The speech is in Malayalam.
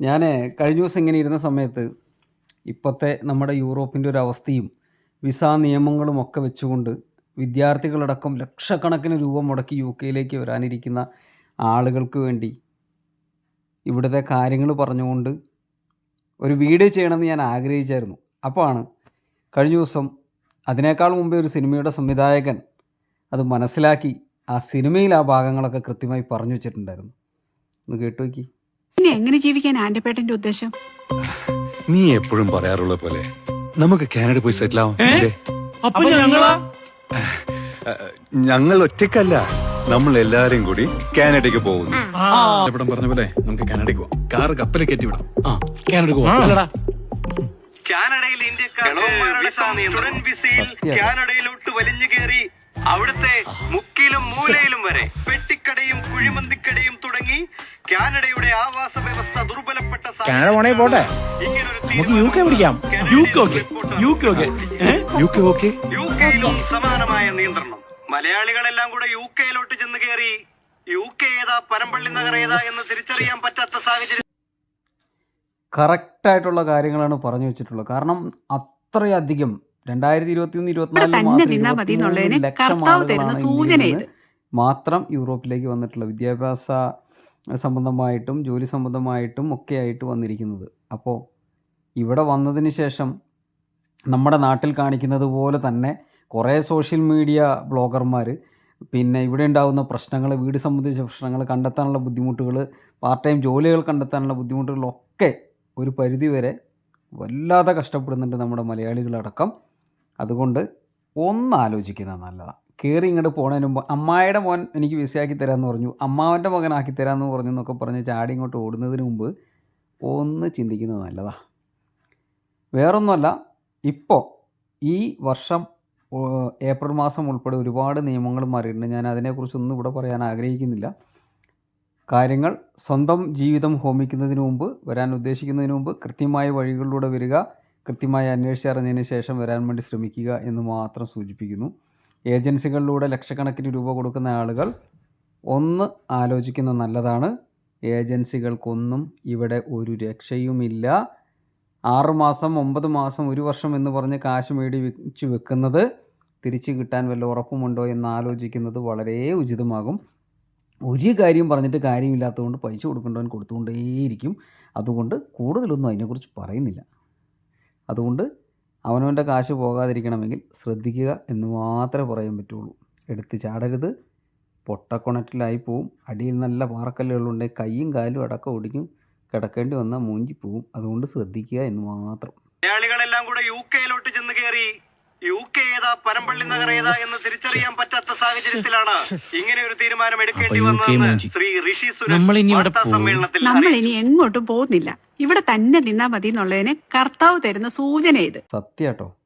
ഞാൻ കഴിഞ്ഞ ദിവസം ഇങ്ങനെ ഇരുന്ന സമയത്ത് ഇപ്പോഴത്തെ നമ്മുടെ യൂറോപ്പിന്റെ ഒരു അവസ്ഥയും വിസ നിയമങ്ങളും ഒക്കെ വെച്ചുകൊണ്ട് വിദ്യാർത്ഥികളടക്കം ലക്ഷക്കണക്കിന് രൂപ മുടക്കി യു കെയിലേക്ക് വരാനിരിക്കുന്ന ആളുകൾക്ക് വേണ്ടി ഇവിടുത്തെ കാര്യങ്ങൾ പറഞ്ഞുകൊണ്ട് ഒരു വീഡിയോ ചെയ്യണമെന്ന് ഞാൻ ആഗ്രഹിച്ചായിരുന്നു. അപ്പോഴാണ് കഴിഞ്ഞ ദിവസം അതിനേക്കാൾ മുമ്പേ ഒരു സിനിമയുടെ സംവിധായകൻ അത് മനസ്സിലാക്കി ആ സിനിമയിൽ ആ ഭാഗങ്ങളൊക്കെ കൃത്യമായി പറഞ്ഞു വെച്ചിട്ടുണ്ടായിരുന്നു. ഒന്ന് കേട്ടു നോക്കി. ഇനി എങ്ങനെ ജീവിക്കാൻ ആന്റപ്പേട്ടന്റെ ഉദ്ദേശം? നീ എപ്പോഴും പറയാറുള്ള പോലെ നമുക്ക് കാനഡ പോയി സെറ്റിൽ ആവാം? അപ്പൊ ഞങ്ങളാ? ഞങ്ങൾ ഒറ്റക്കല്ല നമ്മൾ എല്ലാരും കൂടി കാനഡയ്ക്ക് പോകുന്നു. ഇവിടെ പറഞ്ഞ പോലെ നമുക്ക് കാനഡയ്ക്ക് പോവാം. കാറ് കപ്പലിൽ കയറ്റി വിടാം. ആ. കാനഡയ്ക്ക് പോവാം. അല്ലടാ. കാനഡയിൽ ഇന്ത്യക്കാർ വിസ സ്റ്റുഡന്റ് വിസയിൽ. കാനഡയിലോട്ട് വലിഞ്ഞു കയറി അവിടുത്തെ മുക്കിലും മൂലയിലും വരെ പെട്ടിക്കടയും കുഴിമന്തിക്കടയും തുടങ്ങി കാനഡയുടെ ആവാസ വ്യവസ്ഥ ദുർബലപ്പെട്ട കാനഡ പോണേ പോട്ടെ. നമുക്ക് യു കെ പിടിക്കാം. U K okay U K okay U K okay U കെയിലും സമാനമായ നിയന്ത്രണം. മലയാളികളെല്ലാം കൂടെ യു കെയിലോട്ട് ചെന്ന് കയറി യു കെ ഏതാ പനമ്പള്ളി നഗർ ഏതാ എന്ന് തിരിച്ചറിയാൻ പറ്റാത്ത സാഹചര്യം കറക്റ്റായിട്ടുള്ള കാര്യങ്ങളാണ് പറഞ്ഞു വെച്ചിട്ടുള്ളത്. കാരണം അത്രയധികം രണ്ടായിരത്തി ഇരുപത്തി ഒന്ന് മാത്രം യൂറോപ്പിലേക്ക് വന്നിട്ടുള്ള വിദ്യാഭ്യാസ സംബന്ധമായിട്ടും ജോലി സംബന്ധമായിട്ടും ഒക്കെ ആയിട്ട് വന്നിരിക്കുന്നത്. അപ്പോൾ ഇവിടെ വന്നതിന് ശേഷം നമ്മുടെ നാട്ടിൽ കാണിക്കുന്നത് പോലെ തന്നെ കുറേ സോഷ്യൽ മീഡിയ ബ്ലോഗർമാർ പിന്നെ ഇവിടെ ഉണ്ടാകുന്ന പ്രശ്നങ്ങൾ വീട് സംബന്ധിച്ച പ്രശ്നങ്ങൾ കണ്ടെത്താനുള്ള ബുദ്ധിമുട്ടുകൾ പാർട്ട് ടൈം ജോലികൾ കണ്ടെത്താനുള്ള ബുദ്ധിമുട്ടുകളൊക്കെ ഒരു പരിധിവരെ വല്ലാതെ കഷ്ടപ്പെടുന്നുണ്ട് നമ്മുടെ മലയാളികളടക്കം. അതുകൊണ്ട് ഒന്ന് ആലോചിക്കുന്നത് നല്ലതാണ് കയറി ഇങ്ങോട്ട് പോണതിന് മുമ്പ് അമ്മായിയുടെ മോൻ എനിക്ക് വിസയാക്കി തരാമെന്ന് പറഞ്ഞു. അമ്മാവന്റെ മകനാക്കി തരാമെന്ന് പറഞ്ഞു എന്നൊക്കെ പറഞ്ഞ് ചാടി ഇങ്ങോട്ട് ഓടുന്നതിന് മുമ്പ് ഒന്ന് ചിന്തിക്കുന്നത് നല്ലതാണ് വേറൊന്നുമല്ല ഇപ്പോൾ ഈ വർഷം ഏപ്രിൽ മാസം ഉൾപ്പെടെ ഒരുപാട് നിയമങ്ങൾ മാറിയിട്ടുണ്ട്. ഞാൻ അതിനെക്കുറിച്ചൊന്നും ഇവിടെ പറയാൻ ആഗ്രഹിക്കുന്നില്ല. കാര്യങ്ങൾ സ്വന്തം ജീവിതം ഹോമിക്കുന്നതിന് മുമ്പ് വരാൻ ഉദ്ദേശിക്കുന്നതിന് മുമ്പ് കൃത്യമായ വഴികളിലൂടെ വരിക കൃത്യമായി അന്വേഷിച്ചറിഞ്ഞതിന് ശേഷം വരാൻ വേണ്ടി ശ്രമിക്കുക എന്ന് മാത്രം സൂചിപ്പിക്കുന്നു. ഏജൻസികളിലൂടെ ലക്ഷക്കണക്കിന് രൂപ കൊടുക്കുന്ന ആളുകൾ ഒന്ന് ആലോചിക്കുന്ന നല്ലതാണ്. ഏജൻസികൾക്കൊന്നും ഇവിടെ ഒരു രക്ഷയുമില്ല. ആറുമാസം ഒമ്പത് മാസം ഒരു വർഷം എന്ന് പറഞ്ഞ് കാശ് മേടി വെച്ച് വെക്കുന്നത് തിരിച്ചു കിട്ടാൻ വല്ല ഉറപ്പുമുണ്ടോ എന്ന് ആലോചിക്കുന്നത് വളരെ ഉചിതമാകും. ഒരു കാര്യം പറഞ്ഞിട്ട് കാര്യമില്ലാത്തതുകൊണ്ട് പൈസ കൊടുക്കേണ്ടവൻ കൊടുത്തുകൊണ്ടേയിരിക്കും. അതുകൊണ്ട് കൂടുതലൊന്നും അതിനെക്കുറിച്ച് പറയുന്നില്ല. അതുകൊണ്ട് അവനവന്റെ കാശ് പോകാതിരിക്കണമെങ്കിൽ ശ്രദ്ധിക്കുക എന്ന് മാത്രമേ പറയാൻ പറ്റുള്ളൂ. എടുത്ത് ചാടരുത്. പൊട്ടക്കുണറ്റിലായി പോവും. അടിയിൽ നല്ല പാറക്കല്ലുകളുണ്ടെങ്കിൽ കൈയും കാലും അടക്കം ഒടിഞ്ഞും കിടക്കേണ്ടി വന്നാൽ മൂഞ്ചി പോവും. അതുകൊണ്ട് ശ്രദ്ധിക്കുക എന്ന് മാത്രം. മലയാളികളെല്ലാം കൂടെ യു കെയിലോട്ട് ചെന്ന് കയറി യു കെ ഏതാ പരമ്പള്ളി നഗർ ഏതാ എന്ന് തിരിച്ചറിയാൻ പറ്റാത്ത സാഹചര്യത്തിലാണ് ഇങ്ങനെ ഒരു തീരുമാനം എടുക്കേണ്ടി വന്നത് വന്നതെന്ന് ശ്രീ ഋഷി ഇനി ഇവിടെ നമ്മൾ ഇനി എങ്ങോട്ടും പോകുന്നില്ല. ഇവിടെ തന്നെ നിന്നാ മതി എന്നുള്ളതിന് കർത്താവ് തരുന്ന സൂചന ഇത്. സത്യാട്ടോ.